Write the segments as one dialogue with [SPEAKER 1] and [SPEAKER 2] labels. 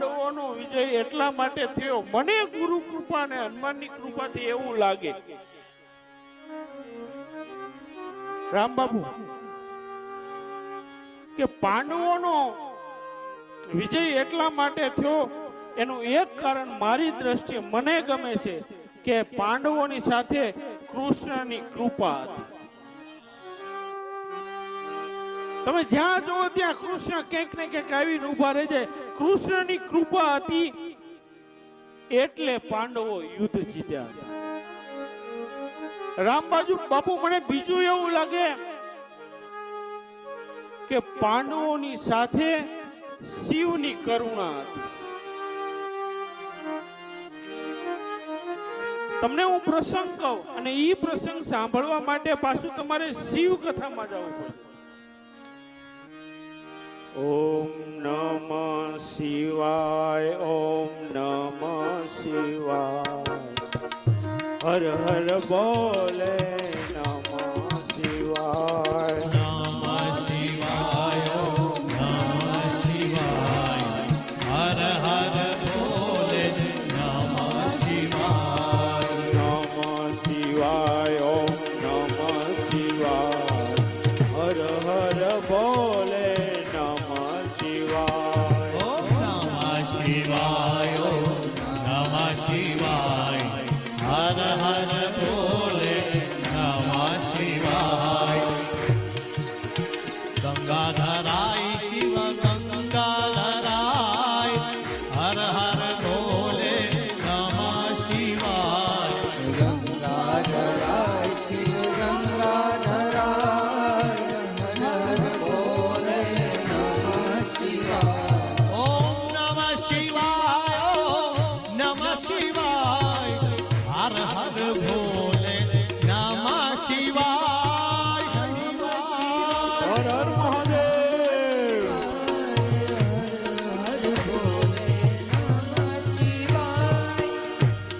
[SPEAKER 1] પાંડવોનો વિજય એટલા માટે થયો. મને ગુરુ કૃપા ને હનુમાનની કૃપાથી એવું લાગે. રામબાબુ, કે પાંડવોનો વિજય એટલા માટે થયો, એનું એક કારણ મારી દ્રષ્ટિએ મને ગમે છે કે પાંડવોની સાથે કૃષ્ણની કૃપા હતી. તમે જ્યાં જુઓ ત્યાં કૃષ્ણ ક્યાંક ને ક્યાંક આવીને ઊભા રહે છે. કૃષ્ણની કૃપા હતી એટલે પાંડવો યુદ્ધ જીત્યા હતા. રામબાજુ, બાપુ, મને બીજું એવું લાગે કે પાંડવોની સાથે શિવની કરુણા હતી. તમને હું પ્રસંગ કહું અને એ પ્રસંગ સાંભળવા માટે પાછું તમારે શિવ કથામાં જવું પડે ઓમ નમ શિવાય ઓમ નમ શિવાય. હર હર બોલે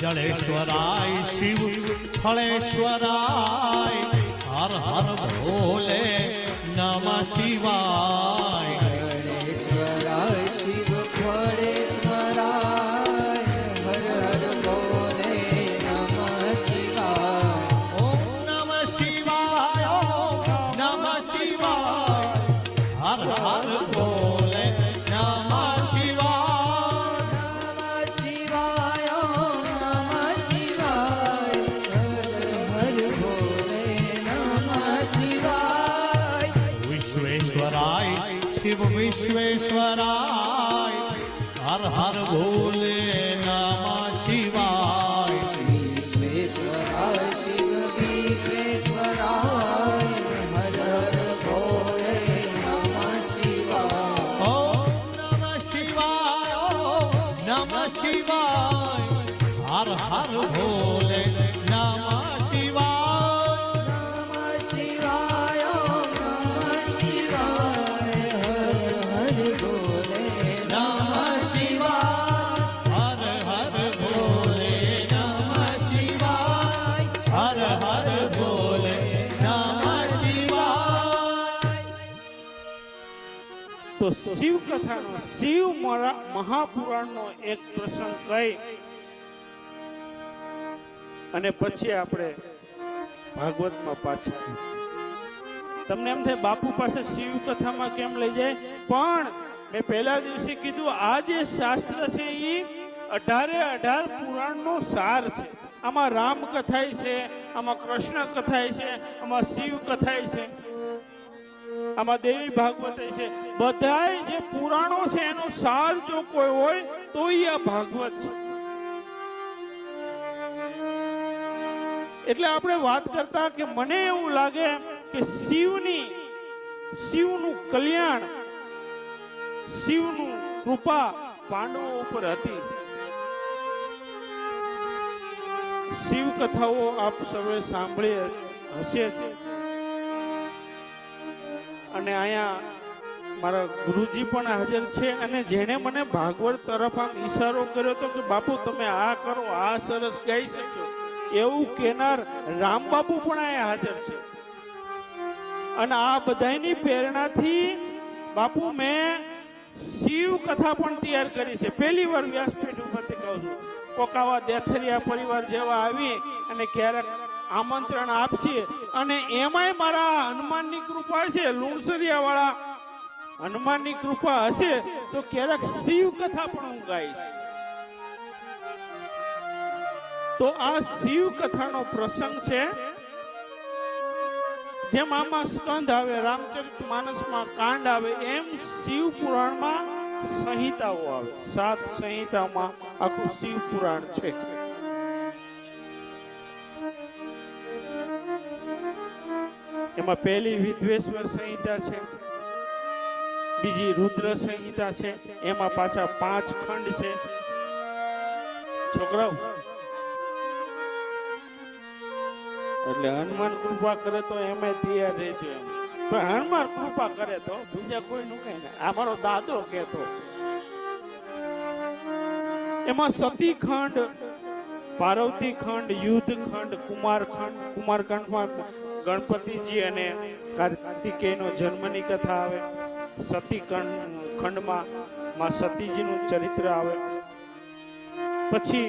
[SPEAKER 2] જળેશ્વરાય શિવ ફળેશ્વરાય હર હર ભોલે નમ શિવાય.
[SPEAKER 3] શિવ
[SPEAKER 2] વિશ્વેશ્વરાય, હર હર ભોલે નામા શિવાય.
[SPEAKER 3] વિશ્વેશ્વરાય શિવ વિશ્વેશ્વરાય હર હર બોલે નમઃ
[SPEAKER 2] હર હર ભોલે
[SPEAKER 1] તો શિવ કથાનો, શિવ મહાપુરાણનો એક પ્રસંગ કહી. અને પછી આપણે ભાગવતમાં પાછા. તમને એમ થાય બાપુ પાસે શિવ કથામાં કેમ લઈ જાય? પણ મેં પહેલા દિવસે કીધું, આ જે શાસ્ત્ર છે એ અઢારે અઢાર પુરાણનો સાર છે. આમાં રામ કથાય છે, આમાં કૃષ્ણ કથાય છે, આમાં શિવ કથાય છે. આમાં દેવી ભાગવત છે, બધાય જે પુરાણો છે એનો સાર જો કોઈ હોય તો આ ભાગવત છે એટલે આપણે વાત કરતા કે મને એવું લાગે કે શિવની, શિવનું કલ્યાણ, શિવનું કૃપા પાંડવો ઉપર હતી શિવ કથાઓ આપ સૌએ સાંભળી હશે જ. અને અહીંયા મારા ગુરુજી પણ હાજર છે અને જેણે મને ભાગવત તરફ આમ ઈશારો કર્યો હતો કે, બાપુ, તમે આ કરો, આ સરસ ગાઈ શકશો એવું કેનાર રામ બાપુ પણ અહીંયા હાજર છે. અને આ બધાની પ્રેરણાથી બાપુ, મેં શિવ કથા પણ તૈયાર કરી છે. પહેલી વાર વ્યાસપીઠ ઉપરથી કહું છું. કોકાવા દેથરિયા પરિવાર જેવા આવી અને ક્યારેક આમંત્રણ આપશે અને એમાંય મારા હનુમાનની કૃપા છે લુણસરિયા વાળા હનુમાનની કૃપા હશે, તો ક્યારેક શિવ કથા પણ હું ગાઈશ. તો આ શિવ કથાનો પ્રસંગ છે, જેમ આમાં સ્કંદ આવે, રામચરિત માનસમાં કાંડ આવે, એમ શિવ પુરાણમાં સંહિતાઓ આવે. સાત સંહિતામાં આખું શિવ પુરાણ છે. એમાં પહેલી વિદ્વેશ્વર સંહિતા છે, બીજી રુદ્ર સંહિતા છે, એમાં પાછા પાંચ ખંડ છે. છોકરાઓ, એટલે હનુમાન કૃપા કરે તો એમાં તૈયાર રહેજો એમ. પણ હનુમાન કૃપા કરે તો બીજા કોઈ નું કઈ ના આ મારો દાદો કહેતો. એમાં સતી ખંડ, પાર્વતી ખંડ, યુદ્ધ ખંડ, કુમાર ખંડ કુમાર ગણપતિજી અને કાર્તિકેયનો જન્મની કથા આવે. સતી ખંડ ખંડમાં માં સતીજીનું ચરિત્ર આવે. પછી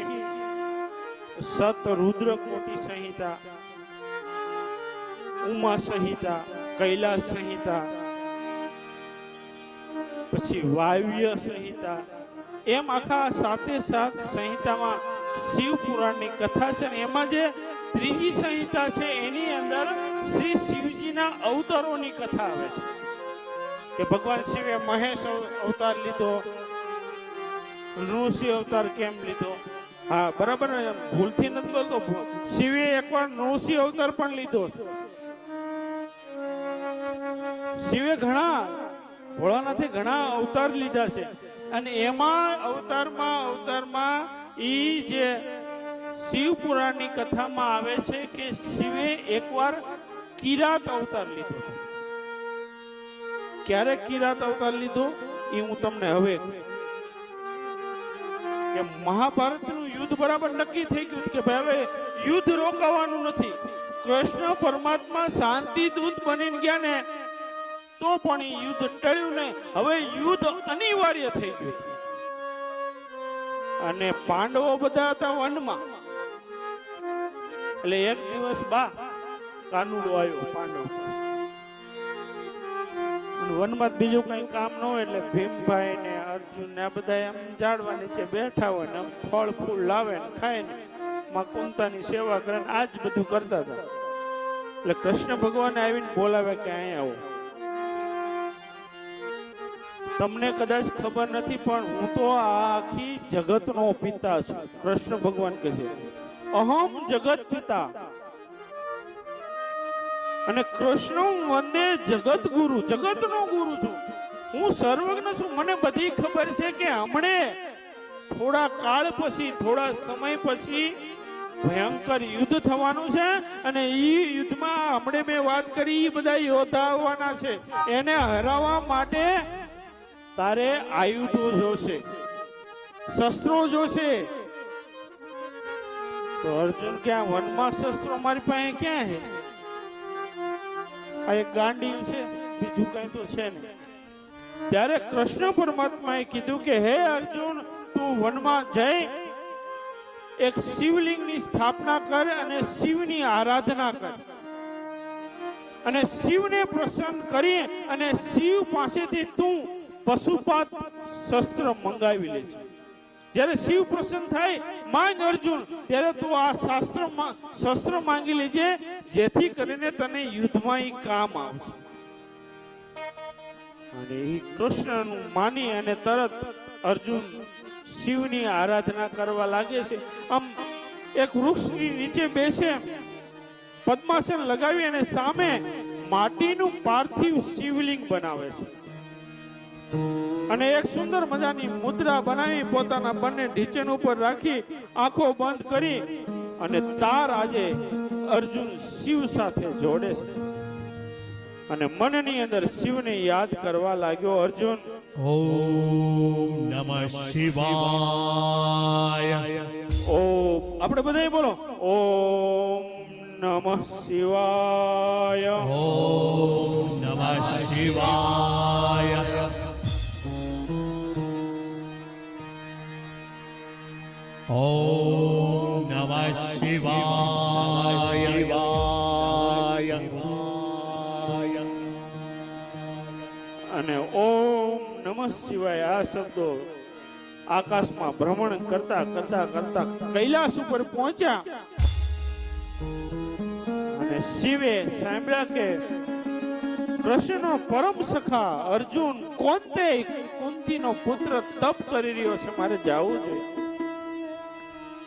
[SPEAKER 1] સત રુદ્ર કોટી સંહિતા, ઉમા સંહિતા, કૈલાસ સંહિતા, પછી વાવ્ય સંહિતા. એમ આખા સાતે સાત સંહિતામાં શિવ પુરાણની કથા છે ને એમાં જે ત્રીજી સંહિતા છે, એની અંદર શ્રી શિવજીના અવતારોની કથા આવે છે. કે ભગવાન શિવે મહેશ અવતાર લીધો નૃસિંહ અવતાર કેમ લીધો? હા, બરાબર ને? ભૂલથી નથી બોલતો. શિવે એકવાર નૃસિંહ અવતાર પણ લીધો છે. શિવે ઘણા, ભોળાનાથે ઘણા અવતાર લીધા છે. અને એમાં અવતારમાં અવતારમાં ઈ જે શિવ પુરાણની કથામાં આવે છે કે શિવે એકવાર કિરાત અવતાર લીધો. ક્યારે કિરાત અવતાર લીધો? એ હું તમને હવે કે મહાભારતનું યુદ્ધ બરાબર નક્કી થઈ ગયું કે ભાઈ હવે યુદ્ધ રોકાવાનું નથી. કૃષ્ણ પરમાત્મા શાંતિ દૂત બનીને ગયા ને, તો પણ એ યુદ્ધ ટળ્યું નહીં હવે યુદ્ધ અનિવાર્ય થઈ ગયું. અને પાંડવો બધા હતા વનમાં. એટલે એક દિવસ બા કાનુડો આવ્યો પાંડવ વનમાં બીજું કઈ કામ ન હોય એટલે ભીમભાઈ ને અર્જુન ને આ બધા એમ ઝાડવા નીચે બેઠા હોય ને ફળ ફૂલ લાવે ને ખાય ને માં કુંતાની સેવા કરે ને આ જ બધું કરતા હતા. એટલે કૃષ્ણ ભગવાન આવીને બોલાવે કે અહીંયા આવો. તમને કદાચ ખબર નથી, પણ હું તો આખી જગતનો પિતા છું. કૃષ્ણ ભગવાન કહે છે. અહમ જગત પિતા. અને કૃષ્ણ વંદે જગત ગુરુ, જગતનો ગુરુ છું. હું સર્વજ્ઞ છું. મને બધી ખબર છે કે હમણે થોડા કાળ પછી, થોડા સમય પછી ભયંકર યુદ્ધ થવાનું છે અને એ યુદ્ધમાં હમણે મેં વાત કરી એ બધા યોદ્ધા આવવાના છે. એને હરાવવા માટે તારે આયુધો જોશે, શસ્ત્રો જોશે તો અર્જુન ક્યાં વનમાં શસ્ત્રો મારી પાસે ક્યાં છે? આ એક ગાંડી છે, બીજું કઈ તો છે નહીં. ત્યારે કૃષ્ણ પરમાત્માએ કીધું કે, હે અર્જુન, તું વનમાં જઈ, એક શિવલિંગની સ્થાપના કર અને શિવની આરાધના કર. અને શિવને પ્રસન્ન કરી અને શિવ પાસેથી તું પશુપાત શસ્ત્ર મંગાવી લેજે જ્યારે શિવ પ્રસન્ન થાય, માંગ અર્જુન, ત્યારે તું આ શાસ્ત્ર શસ્ત્ર માંગી લેજે, જેથી કરીને તને યુદ્ધમાં કામ આવશે. અને એ કૃષ્ણનું માની અને તરત અર્જુન શિવની આરાધના કરવા લાગે છે. આમ એક વૃક્ષની નીચે બેસે, પદ્માસન લગાવી અને સામે માટીનું પાર્થિવ શિવલિંગ બનાવે છે. અને એક સુંદર મજાની મુદ્રા બનાવી પોતાના બંને ઢીચન ઉપર રાખી આંખો બંધ કરી અને તાર આજે અર્જુન શિવ સાથે જોડે છે. અને મનની અંદર શિવને યાદ કરવા લાગ્યો અર્જુન.
[SPEAKER 2] ઓમ નમઃ શિવાય.
[SPEAKER 1] ઓમ આપણે બધા બોલો. ઓમ નમઃ શિવાય.
[SPEAKER 2] ઓમ નમઃ શિવાય.
[SPEAKER 1] અને ઓમ નમઃ શિવાય આ શબ્દો આકાશમાં ભ્રમણ કરતા કરતા કરતા કૈલાસ ઉપર પહોંચ્યા. અને શિવે સાંભળ્યા કે કૃષ્ણનો પરમ સખા અર્જુન કોંતે કુંતીનો પુત્ર તપ કરી રહ્યો છે, મારે જાવું જોઈએ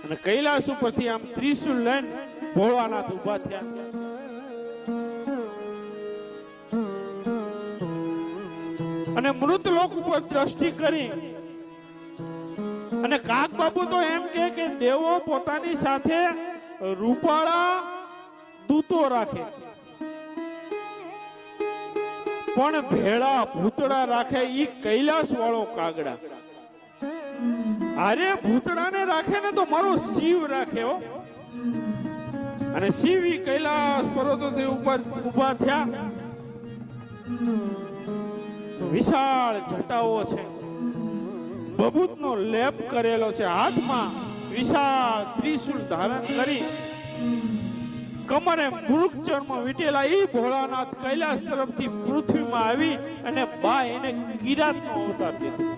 [SPEAKER 1] અને કૈલાસ ઉપરથી આમ ત્રિશુલ લઈને ભોળાનાથ ઊભા થયા. અને મૃત લોક ઉપર દ્રષ્ટિ કરી. અને કાક બાબુ તો એમ કે કે દેવો પોતાની સાથે રૂપાળા દૂતો રાખે. પણ ભેળા ભૂતળા રાખે ઈ કૈલાસ વાળો કાગડા. અરે ભૂતડાને રાખે ને તો મારો શિવ રાખે હો. અને શિવ કૈલાસ પર્વતોથી ઉપર ઊભા થયા. વિશાળ જટાઓ છે. બબૂતનો લેપ કરેલો છે હાથમાં. વિશાળ ત્રિશુલ ધારણ કરી. કમરે મૃગ ચર્મ વીટેલા એ ભોળાનાથ કૈલાસ તરફથી પૃથ્વીમાં આવી અને બા એને કિરાતનો અવતાર દીધો.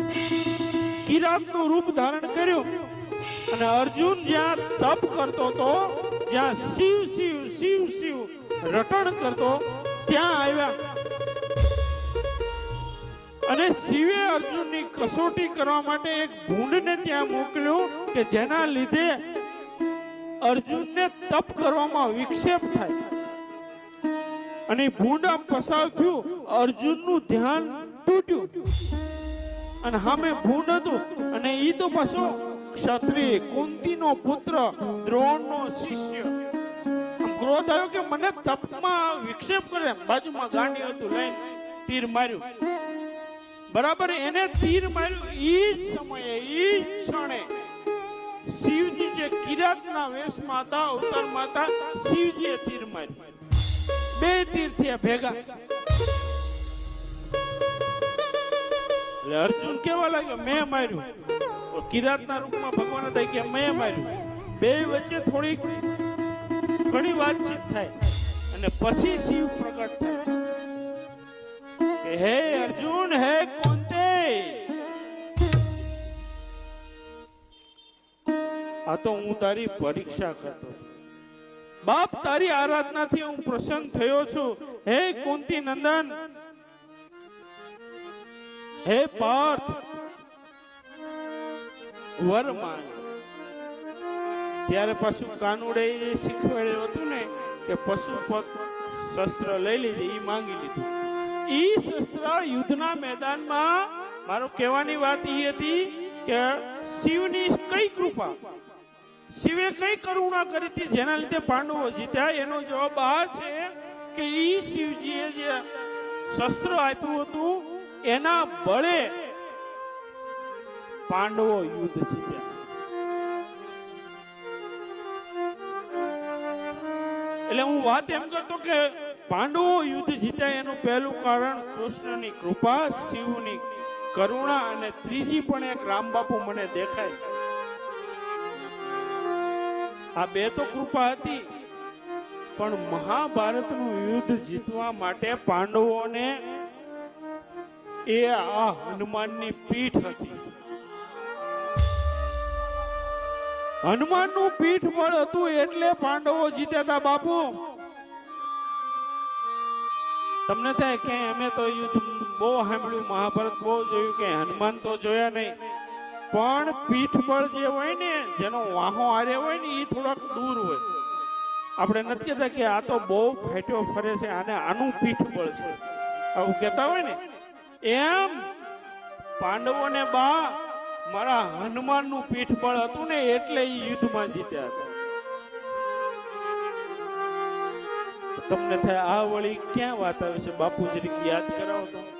[SPEAKER 1] કિરાતનું રૂપ ધારણ કર્યું. અને અર્જુન જ્યાં તપ કરતો હતો, જ્યાં શિવ શિવ શિવ શિવ રટણ કરતો, ત્યાં આવ્યા. અને શિવે અર્જુનની કસોટી કરવા માટે એક ભૂંડને ત્યાં મોકલ્યો કે જેના લીધે અર્જુનને તપ કરવામાં વિક્ષેપ થાય. અને ભૂંડ પસાર થયું. અર્જુનનું ધ્યાન તૂટ્યું. અને હામે ભૂંડ હતું. અને ઈ તો પાછો ક્ષત્રિય, કુંતીનો પુત્ર, દ્રોણનો શિષ્ય. ક્રોધ આવ્યો કે મને તપમાં વિક્ષેપ કરે. બાજુમાં ગાંડી હતું લઈને તીર માર્યું. બરાબર, એને તીર માર્યું ઈ સમયે, ઈ ક્ષણે. શિવજી જે કિરાતના વેશમાં હતા, અવતારમાં હતા, શિવજીએ તીર માર્યું. બે તીર થયા ભેગા. એટલે અર્જુન કેવા લાગ્યો, મેં માર્યું. કિરાતના રૂપમાં ભગવાન હતા કે મેં માર્યું. બે વચ્ચે થોડી ઘણી વાતચીત થાય અને પછી શિવ પ્રગટ થાય. હે અર્જુન, હે કોંતે! આ તો હું તારી પરીક્ષા કરતો. બાપ, તારી આરાધનાથી હું પ્રસન્ન થયો છું. હે કુંતી નંદન હે પાર્થ, વર ત્યારે પાછું કાનુડે એ શીખવાડેલું હતું ને કે પશુપત શસ્ત્ર લઈ લીધી એ માંગી લીધું. ઈ શસ્ત્ર યુદ્ધના મેદાનમાં મારો કહેવાની વાત એ હતી કે શિવની કઈ કૃપા, શિવે કઈ કરુણા કરી હતી જેના લીધે પાંડવો જીત્યા. એનો જવાબ આ છે કે ઈ શિવજીએ જે શસ્ત્ર આપ્યું હતું એના બળે પાંડવો યુદ્ધ જીત્યા. એટલે હું વાત એમ કરતો કે પાંડવો યુદ્ધ જીત્યા એનું પહેલું કારણ કૃષ્ણની કૃપા, શિવની કરુણા અને ત્રીજી પણ એક રામબાપુ મને દેખાય. આ બે તો કૃપા હતી, પણ મહાભારતનું યુદ્ધ જીતવા માટે પાંડવોને એ આ હનુમાનની પીઠ હતી. હનુમાનનું પીઠ બળ હતું એટલે પાંડવો જીત્યા હતા બાપુ. તમને થાય કે અમે તો યુદ્ધ બહુ સાંભળ્યું, મહાભારત બહુ જોયું કે હનુમાન તો જોયા નહીં. પણ પીઠ બળ જે હોય ને, જેનો વાહો આરે હોય ને, એ થોડાક દૂર હોય. આપણે નથી કહેતા કે આ તો બહુ ફેટ્યો ફરે છે, આને આનું પીઠ બળ છે. આવું કહેતા હોય ને એમ પાંડવોને બા, મારા હનુમાનનું પીઠબળ હતું ને એટલે એ યુદ્ધમાં જીત્યા હતા. તમને થાય આ વળી ક્યાં વાત આવે છે? બાપુજી યાદ કરાવો તો.